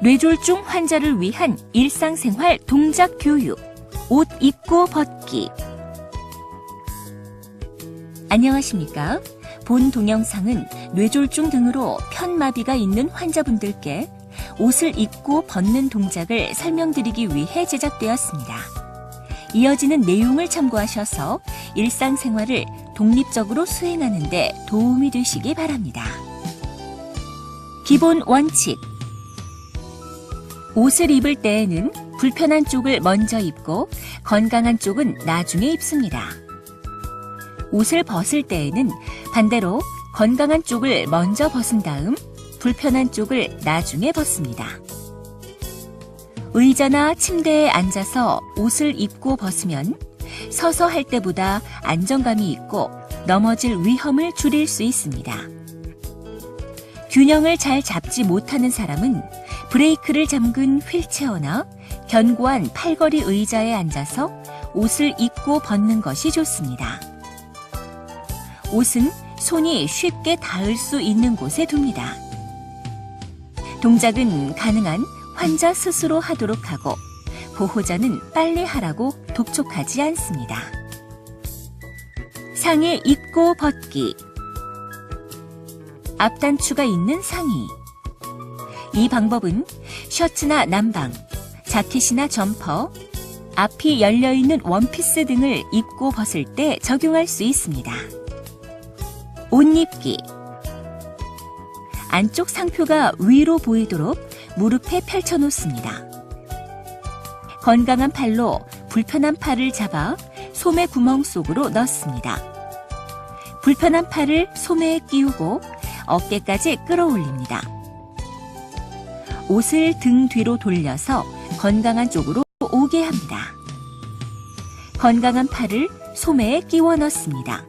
뇌졸중 환자를 위한 일상생활 동작 교육. 옷 입고 벗기. 안녕하십니까? 본 동영상은 뇌졸중 등으로 편마비가 있는 환자분들께 옷을 입고 벗는 동작을 설명드리기 위해 제작되었습니다. 이어지는 내용을 참고하셔서 일상생활을 독립적으로 수행하는 데 도움이 되시기 바랍니다. 기본 원칙. 옷을 입을 때에는 불편한 쪽을 먼저 입고 건강한 쪽은 나중에 입습니다. 옷을 벗을 때에는 반대로 건강한 쪽을 먼저 벗은 다음 불편한 쪽을 나중에 벗습니다. 의자나 침대에 앉아서 옷을 입고 벗으면 서서 할 때보다 안정감이 있고 넘어질 위험을 줄일 수 있습니다. 균형을 잘 잡지 못하는 사람은 브레이크를 잠근 휠체어나 견고한 팔걸이 의자에 앉아서 옷을 입고 벗는 것이 좋습니다. 옷은 손이 쉽게 닿을 수 있는 곳에 둡니다. 동작은 가능한 환자 스스로 하도록 하고 보호자는 빨리 하라고 독촉하지 않습니다. 상의 입고 벗기 앞단추가 있는 상의 이 방법은 셔츠나 남방, 자켓이나 점퍼, 앞이 열려있는 원피스 등을 입고 벗을 때 적용할 수 있습니다. 옷 입기 안쪽 상표가 위로 보이도록 무릎에 펼쳐 놓습니다. 건강한 팔로 불편한 팔을 잡아 소매 구멍 속으로 넣습니다. 불편한 팔을 소매에 끼우고 어깨까지 끌어올립니다. 옷을 등 뒤로 돌려서 건강한 쪽으로 오게 합니다. 건강한 팔을 소매에 끼워 넣습니다.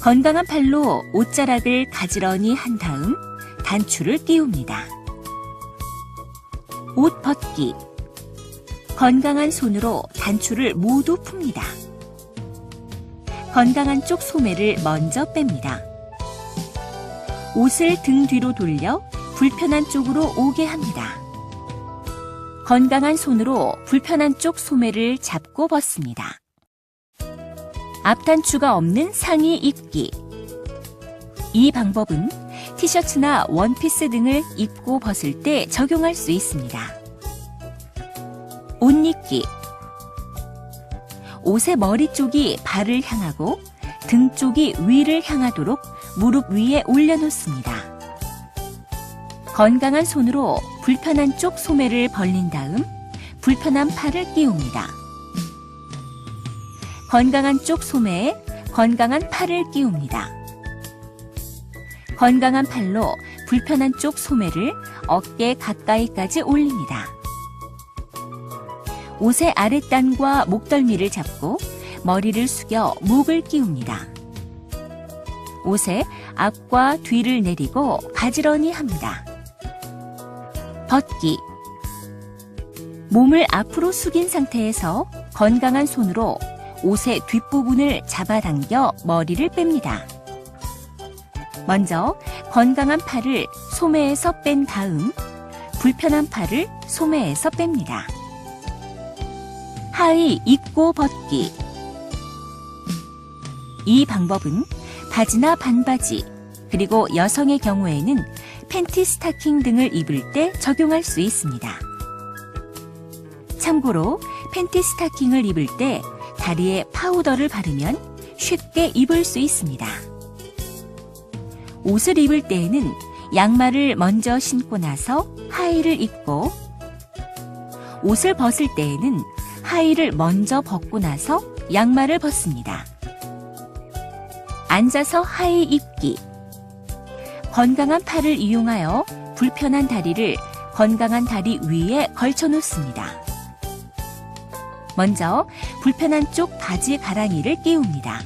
건강한 팔로 옷자락을 가지런히 한 다음 단추를 끼웁니다. 옷 벗기. 건강한 손으로 단추를 모두 풉니다. 건강한 쪽 소매를 먼저 뺍니다. 옷을 등 뒤로 돌려 불편한 쪽으로 오게 합니다. 건강한 손으로 불편한 쪽 소매를 잡고 벗습니다. 앞단추가 없는 상의 입기. 이 방법은 티셔츠나 원피스 등을 입고 벗을 때 적용할 수 있습니다. 옷 입기. 옷의 머리 쪽이 발을 향하고 등 쪽이 위를 향하도록 무릎 위에 올려놓습니다. 건강한 손으로 불편한 쪽 소매를 벌린 다음 불편한 팔을 끼웁니다. 건강한 쪽 소매에 건강한 팔을 끼웁니다. 건강한 팔로 불편한 쪽 소매를 어깨 가까이까지 올립니다. 옷의 아랫단과 목덜미를 잡고 머리를 숙여 목을 끼웁니다. 옷의 앞과 뒤를 내리고 가지런히 합니다. 벗기. 몸을 앞으로 숙인 상태에서 건강한 손으로 옷의 뒷부분을 잡아당겨 머리를 뺍니다. 먼저 건강한 팔을 소매에서 뺀 다음 불편한 팔을 소매에서 뺍니다. 하의 입고 벗기. 이 방법은 바지나 반바지, 그리고 여성의 경우에는 팬티 스타킹 등을 입을 때 적용할 수 있습니다. 참고로 팬티 스타킹을 입을 때 다리에 파우더를 바르면 쉽게 입을 수 있습니다. 옷을 입을 때에는 양말을 먼저 신고 나서 하의를 입고 옷을 벗을 때에는 하의를 먼저 벗고 나서 양말을 벗습니다. 앉아서 하의 입기. 건강한 팔을 이용하여 불편한 다리를 건강한 다리 위에 걸쳐 놓습니다. 먼저 불편한 쪽 바지 가랑이를 끼웁니다.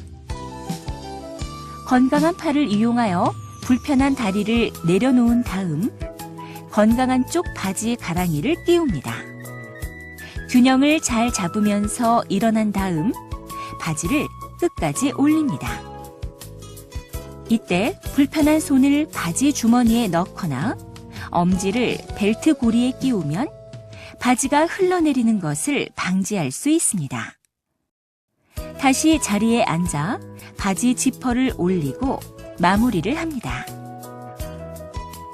건강한 팔을 이용하여 불편한 다리를 내려놓은 다음 건강한 쪽 바지 가랑이를 끼웁니다. 균형을 잘 잡으면서 일어난 다음 바지를 끝까지 올립니다. 이때 불편한 손을 바지 주머니에 넣거나 엄지를 벨트 고리에 끼우면 바지가 흘러내리는 것을 방지할 수 있습니다. 다시 자리에 앉아 바지 지퍼를 올리고 마무리를 합니다.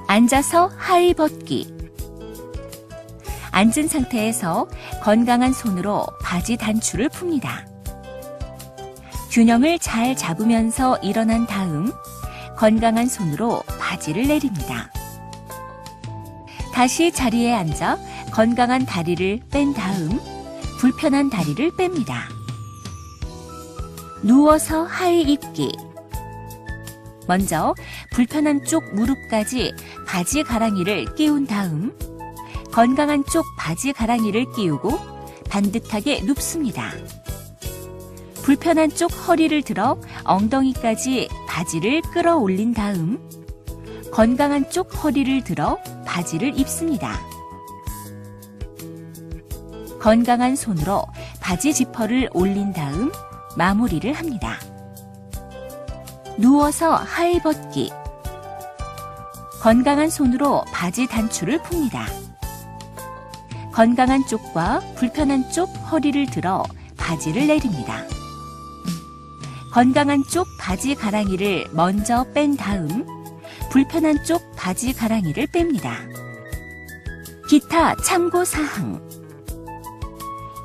앉아서 하의 벗기. 앉은 상태에서 건강한 손으로 바지 단추를 풉니다. 균형을 잘 잡으면서 일어난 다음 건강한 손으로 바지를 내립니다. 다시 자리에 앉아 건강한 다리를 뺀 다음 불편한 다리를 뺍니다. 누워서 하의 입기. 먼저 불편한 쪽 무릎까지 바지 가랑이를 끼운 다음 건강한 쪽 바지 가랑이를 끼우고 반듯하게 눕습니다. 불편한 쪽 허리를 들어 엉덩이까지 바지를 끌어올린 다음 건강한 쪽 허리를 들어 바지를 입습니다. 건강한 손으로 바지 지퍼를 올린 다음 마무리를 합니다. 누워서 하의 벗기. 건강한 손으로 바지 단추를 풉니다. 건강한 쪽과 불편한 쪽 허리를 들어 바지를 내립니다. 건강한 쪽 바지 가랑이를 먼저 뺀 다음 불편한 쪽 바지 가랑이를 뺍니다. 기타 참고 사항.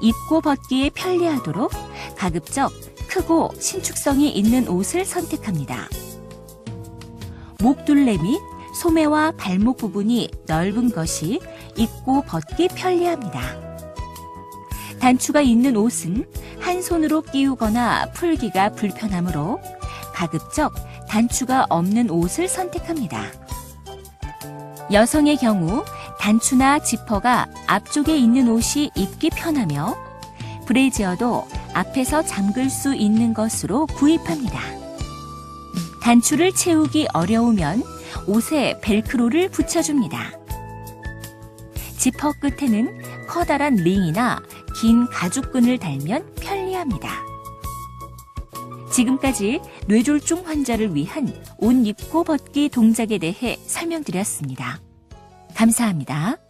입고 벗기에 편리하도록 가급적 크고 신축성이 있는 옷을 선택합니다. 목둘레 및 소매와 발목 부분이 넓은 것이 입고 벗기 편리합니다. 단추가 있는 옷은 한 손으로 끼우거나 풀기가 불편하므로 가급적 단추가 없는 옷을 선택합니다. 여성의 경우 단추나 지퍼가 앞쪽에 있는 옷이 입기 편하며 브레지어도 앞에서 잠글 수 있는 것으로 구입합니다. 단추를 채우기 어려우면 옷에 벨크로를 붙여줍니다. 지퍼 끝에는 커다란 링이나 긴 가죽끈을 달면 편리합니다. 지금까지 뇌졸중 환자를 위한 옷 입고 벗기 동작에 대해 설명드렸습니다. 감사합니다.